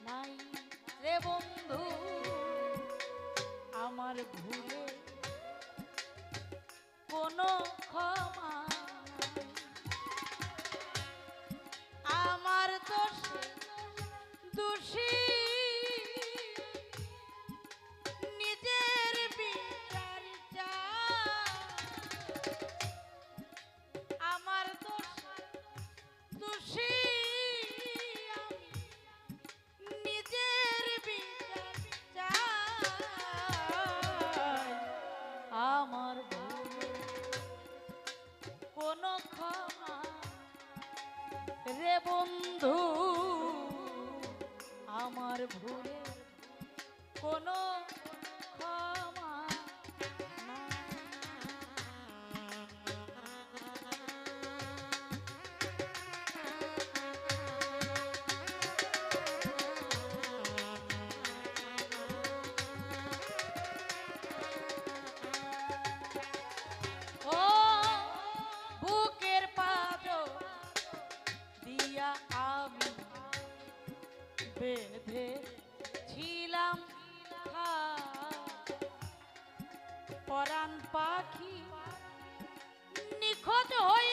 নাই রে বন্ধু আমার ভুলে কোনো ক্ষমা আমার তো দোষী কোনো ক্ষমা রে বন্ধু আমার ভুলে কোনো পাখি নিখোঁজ হয়ে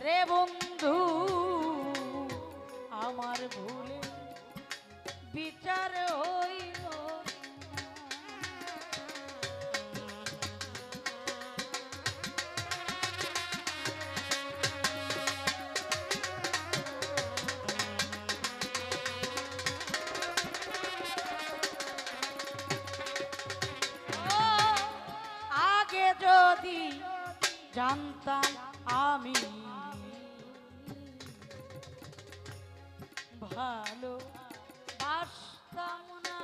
Rebund. ভালো বাসতাম না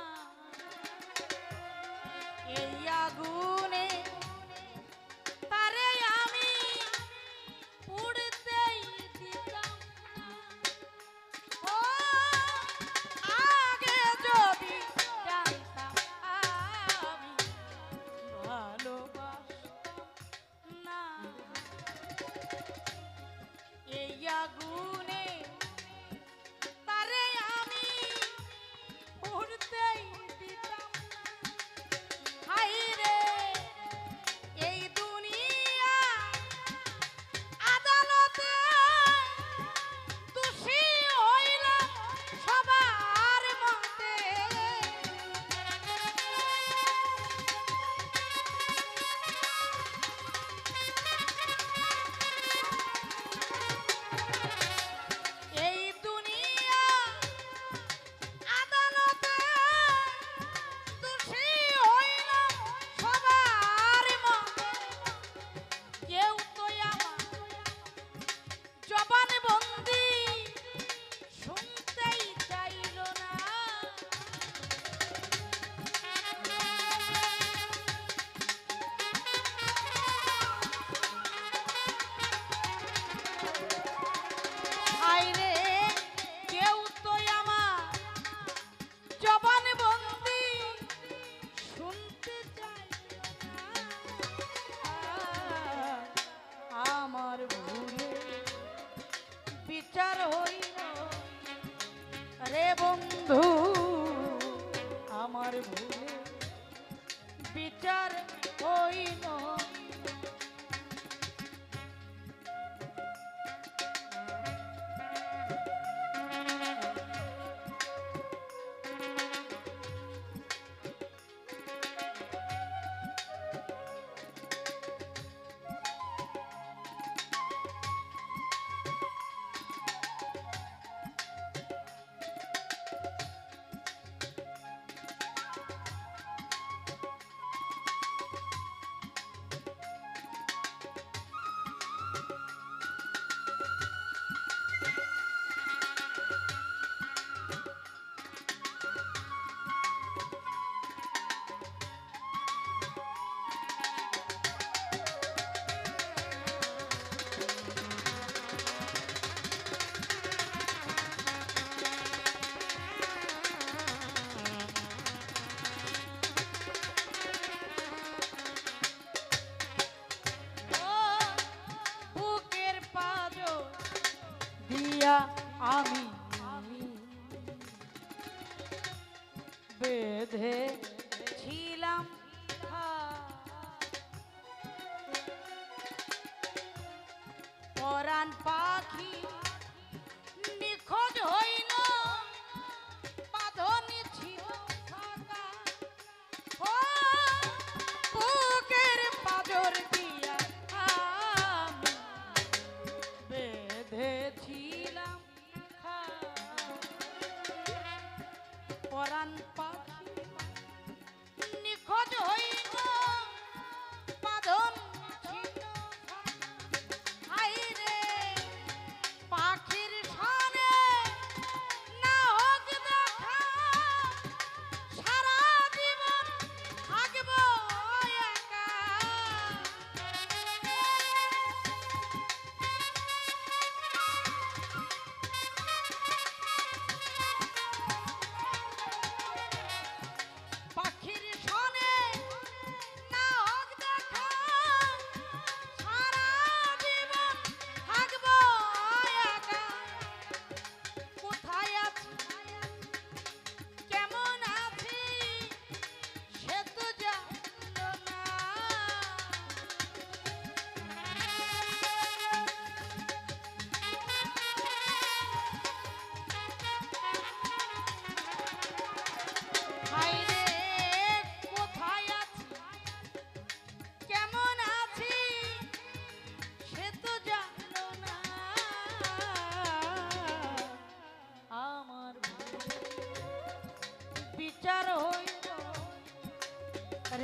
এই আগুন ওই নয়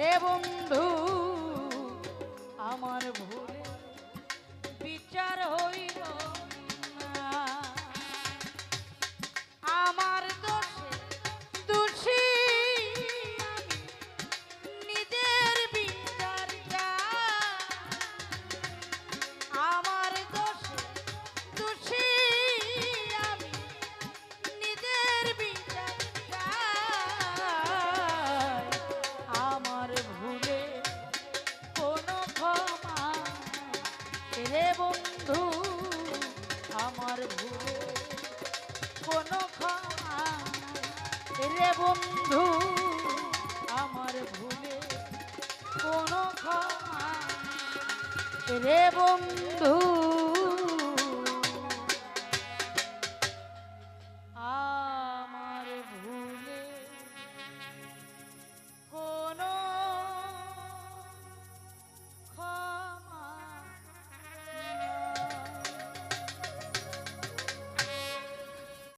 রে বন্ধু আমার ভুলে বিচার হইল আমার তো ভুলে কোনো বন্ধু আমার ভুলে কোনো রে বন্ধু।